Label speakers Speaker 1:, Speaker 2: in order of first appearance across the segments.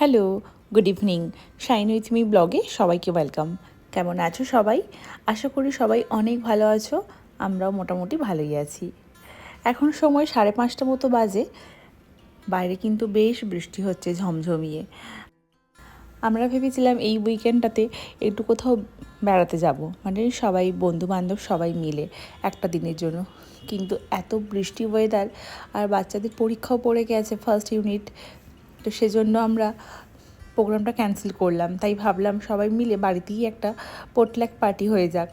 Speaker 1: Hello good evening shine with me ব্লগে সবাইকে welcome কেমন আছো সবাই? আশা করি সবাই অনেক ভালো আছো, আমরাও মোটামুটি ভালোই আছি। এখন সময় সাড়ে পাঁচটা মতো বাজে, বাইরে কিন্তু বেশ বৃষ্টি হচ্ছে ঝমঝমিয়ে। আমরা ভেবেছিলাম এই উইকেন্ডটাতে একটু কোথাও বেড়াতে যাব মানে সবাই বন্ধু বান্ধব সবাই মিলে একটা দিনের জন্য। কিন্তু এত বৃষ্টি ওয়েদার আর বাচ্চাদের পরীক্ষাও পড়ে গেছে ফার্স্ট ইউনিট তো সেজন্য আমরা প্রোগ্রামটা ক্যান্সেল করলাম। তাই ভাবলাম সবাই মিলে বাড়িতেই একটা পোটল্যাক পার্টি হয়ে যাক।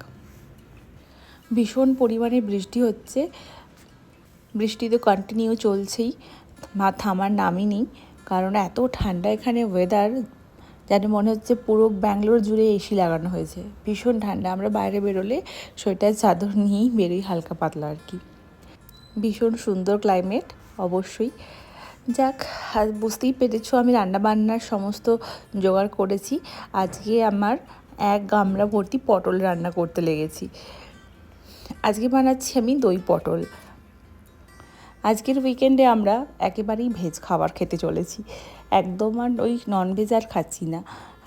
Speaker 1: ভীষণ পরিমাণে বৃষ্টি হচ্ছে। বৃষ্টি তো কন্টিনিউ চলছেই। মা থামার নামই নেই। কারণ এত ঠান্ডা এখানে ওয়েদার যেন মনে হচ্ছে পুরো ব্যাঙ্গালোর জুড়ে এসি লাগানো হয়েছে। ভীষণ ঠান্ডা। আমরা বাইরে বেরোলে সোয়েটার, চাদর নিয়েই বেরোই হালকা পাতলা আর কি। ভীষণ সুন্দর ক্লাইমেট অবশ্যই। যাক বুঝতেই পেরেছ আমি রান্নাবান্নার সমস্ত জোগাড় করেছি। আজকে আমার এক গামলা ভর্তি পটল রান্না করতে লেগেছি। আজকে বানাচ্ছি আমি দই পটল। আজকের উইকেন্ডে আমরা একেবারেই ভেজ খাবার খেতে চলেছি। একদম আর ওই ননভেজ আর খাচ্ছি না।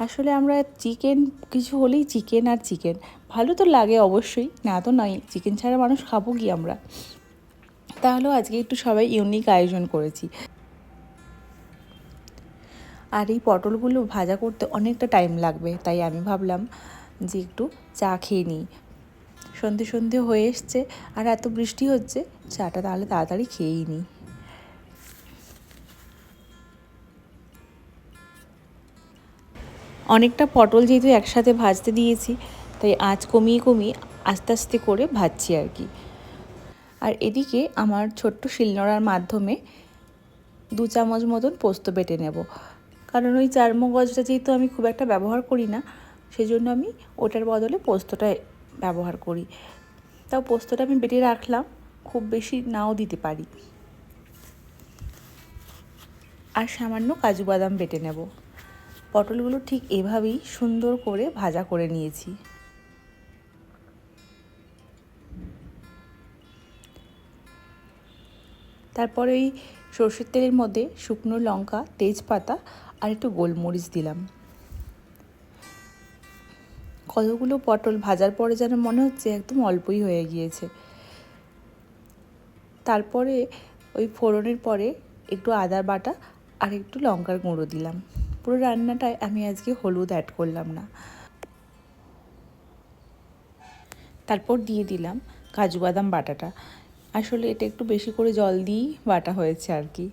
Speaker 1: আসলে আমরা চিকেন কিছু হলেই চিকেন আর চিকেন ভালো তো লাগে অবশ্যই, না তো নয় চিকেন ছাড়া মানুষ খাব কি আমরা? তাহলেও আজকে একটু সবাই ইউনিক আয়োজন করেছি। আর এই পটলগুলো ভাজা করতে অনেকটা টাইম লাগবে, তাই আমি ভাবলাম যে একটু চা খেয়ে নিই। সন্ধে সন্ধে হয়ে এসছে আর এত বৃষ্টি হচ্ছে, চাটা তাহলে তাড়াতাড়ি খেয়েই নিই। অনেকটা পটল যেহেতু একসাথে ভাজতে দিয়েছি, তাই আঁচ কমিয়ে কমিয়ে আস্তে আস্তে করে ভাজছি আর কি। আর এদিকে আমার ছোট্ট শিলনোড়ার মাধ্যমে দু চামচ মতন পোস্ত বেটে নেব। কারণ ওই চারমগজটা যেহেতু আমি খুব একটা ব্যবহার করি না সেই জন্য আমি ওটার বদলে পোস্তটা ব্যবহার করি। তাও পোস্তটা আমি বেটে রাখলাম, খুব বেশি নাও দিতে পারি। আর সামান্য কাজু বাদাম বেটে নেব। পটলগুলো ঠিক এভাবেই সুন্দর করে ভাজা করে নিয়েছি। তারপরে ওই সর্ষের তেলের মধ্যে শুকনো লঙ্কা, তেজপাতা আর একটু গোলমরিচ দিলাম। কতগুলো পটল ভাজার পরে যেন মনে হচ্ছে একদম অল্পই হয়ে গিয়েছে। তারপরে ওই ফোড়নের পরে একটু আদা বাটা আর একটু লঙ্কার গুঁড়ো দিলাম। পুরো রান্নাটায় আমি আজকে হলুদ অ্যাড করলাম না। তারপর দিয়ে দিলাম কাজু বাদাম বাটাটা। আসলে এটা একটু বেশি করে জল দিয়েই বাটা হয়েছে আর কি।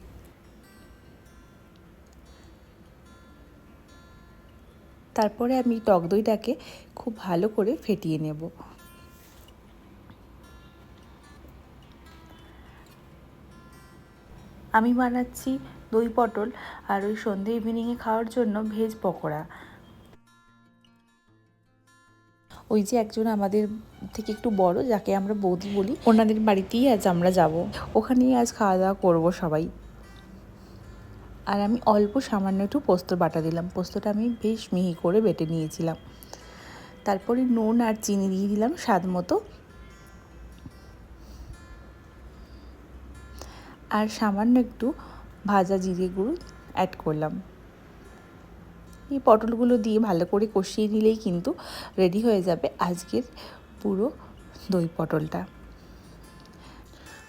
Speaker 1: তারপরে আমি টক দইটাকে খুব ভালো করে ফেটিয়ে নেব। আমি বানাচ্ছি দই পটল আর ওই সন্ধে ইভিনিংয়ে খাওয়ার জন্য ভেজ পকোড়া। ওই যে একজন আমাদের থেকে একটু বড়, যাকে আমরা বৌদি বলি, ওনাদের বাড়িতেই আজ আমরা যাব। ওখানেই আজ খাওয়া দাওয়া করব সবাই। আর আমি অল্প সামান্য একটু পোস্ত বাটা দিলাম। পোস্তটা আমি বেশ মিহি করে বেটে নিয়েছিলাম। তারপরে নুন আর চিনি দিয়ে দিলাম স্বাদ মতো। আর সামান্য একটু ভাজা জিরে গুঁড়ো অ্যাড করলাম। এই পটলগুলো দিয়ে ভালো করে কষিয়ে নিলেই কিন্তু রেডি হয়ে যাবে আজকের পুরো দই পটলটা।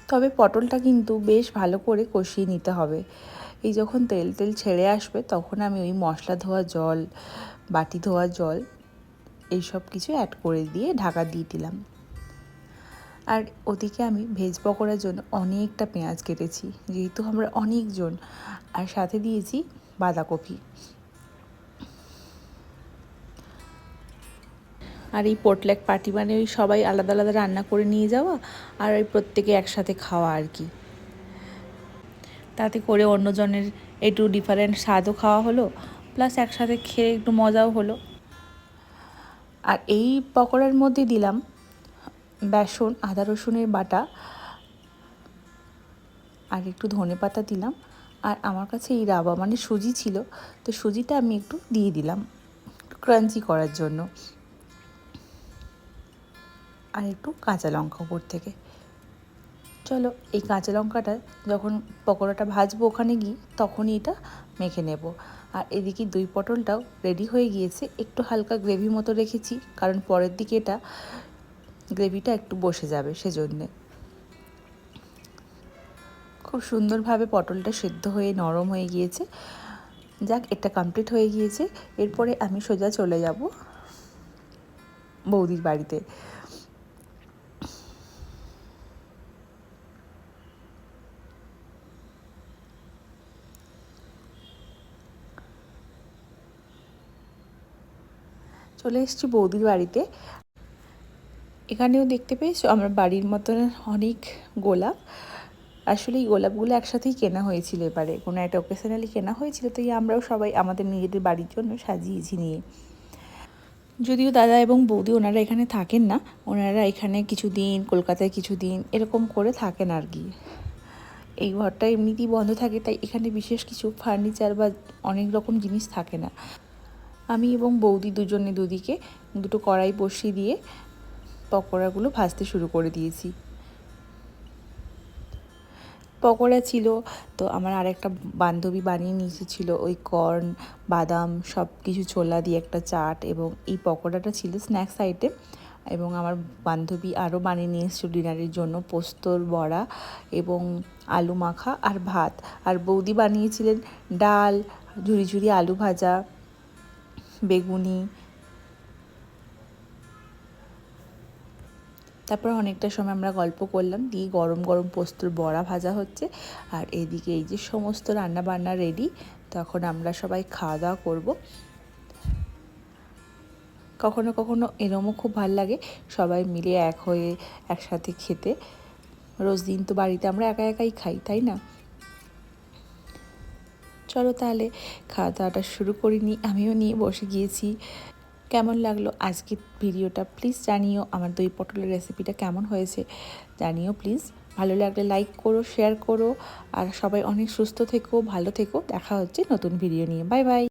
Speaker 1: তবে পটলটা কিন্তু বেশ ভালো করে কষিয়ে নিতে হবে। এই যখন তেল তেল ছেড়ে আসবে তখন আমি ওই মশলা ধোয়া জল, বাটি ধোয়া জল এই সব কিছু অ্যাড করে দিয়ে ঢাকা দিয়ে দিলাম। আর ওদিকে আমি ভেজ পকোড়ার জন্য অনেকটা পেঁয়াজ কেটেছি, যেহেতু আমরা অনেকজন। আর সাথে দিয়েছি বাঁধাকপি। আর এই পোটল্যাক পার্টি মানে ওই সবাই আলাদা আলাদা রান্না করে নিয়ে যাওয়া আর ওই প্রত্যেকে একসাথে খাওয়া আর কি। তাতে করে অন্যজনের একটু ডিফারেন্ট স্বাদও খাওয়া হলো প্লাস একসাথে খেয়ে একটু মজাও হলো। আর এই পকোড়ার মধ্যে দিলাম বেসন, আদা রসুনের বাটা আর একটু ধনে পাতা দিলাম। আর আমার কাছে এই রাবা মানে সুজি ছিল, তো সুজিটা আমি একটু দিয়ে দিলাম ক্রাঞ্চি করার জন্য। আর একটু কাঁচা লঙ্কা উপর থেকে। চলো, এই কাঁচা লঙ্কাটা যখন পকোড়াটা ভাজবো ওখানে গিয়ে, তখনই এটা মেখে নেব। আর এদিকে দুই পটলটাও রেডি হয়ে গিয়েছে। একটু হালকা গ্রেভি মতো রেখেছি, কারণ পরের দিকে এটা গ্রেভিটা একটু বসে যাবে সেজন্যে। খুব সুন্দরভাবে পটলটা সেদ্ধ হয়ে, নরম হয়ে গিয়েছে। যাক, এটা কমপ্লিট হয়ে গিয়েছে। এরপরে আমি সোজা চলে যাব বৌদির বাড়িতে। চলে এসেছি বৌদির বাড়িতে। এখানেও দেখতে পেয়েছ, আমার বাড়ির মতন অনেক গোলাপ। আসলে এই গোলাপগুলো একসাথেই কেনা হয়েছিল এবারে। কোনো একটা অকেশনালি কেনা হয়েছিল, তো এই আমরাও সবাই আমাদের নিজেদের বাড়ির জন্য সাজিয়েছি নিয়ে। যদিও দাদা এবং বৌদি ওনারা এখানে থাকেন না, ওনারা এখানে কিছু দিন কলকাতায় কিছু দিন এরকম করে থাকেন আর কি। এই ঘরটা এমনিতেই বন্ধ থাকে, তাই এখানে বিশেষ কিছু ফার্নিচার বা অনেক রকম জিনিস থাকে না। আমি এবং বৌদি দুজনে দুদিকে দুটো কড়াই বসিয়ে দিয়ে পকোড়াগুলো ভাজতে শুরু করে দিয়েছি। পকোড়া ছিল, তো আমার আরেকটা বান্ধবী বানিয়ে নিয়েছে এসেছিল ওই কর্ন, বাদাম সব কিছু ছোলা দিয়ে একটা চাট এবং এই পকোড়াটা ছিল স্ন্যাক্স আইটেম এবং আমার বান্ধবী আরও বানিয়ে নিয়ে ডিনারের জন্য পোস্তর বড়া এবং আলু মাখা আর ভাত। আর বৌদি বানিয়েছিলেন ডাল ঝুড়ি ঝুড়ি আলু ভাজা বেগুনি। তারপর অনেকটা সময় আমরা গল্প করলাম, দিয়ে গরম গরম পোস্তর বড়া ভাজা হচ্ছে। আর এদিকে এই যে সমস্ত রান্না বান্না রেডি তখন আমরা সবাই খাওয়া দাওয়া করব। কখনো কখনো এরমও খুব ভালো লাগে সবাই মিলে এক হয়ে একসাথে খেতে। রোজ দিন তো বাড়িতে আমরা একা একাই খাই, তাই না? চলো তাহলে। খাওয়া দাওয়াটা শুরু করিনি, আমিও নিয়ে বসে গিয়েছি। কেমন লাগল আজকের ভিডিওটা প্লিজ জানিও, আমার দই পটলের রেসিপিটা কেমন হয়েছে জানিও প্লিজ। ভালো লাগলে লাইক করো, শেয়ার করো, আর সবাই অনেক সুস্থ থেকো, ভালো থেকো। দেখা হচ্ছে নতুন ভিডিও নিয়ে। Bye bye.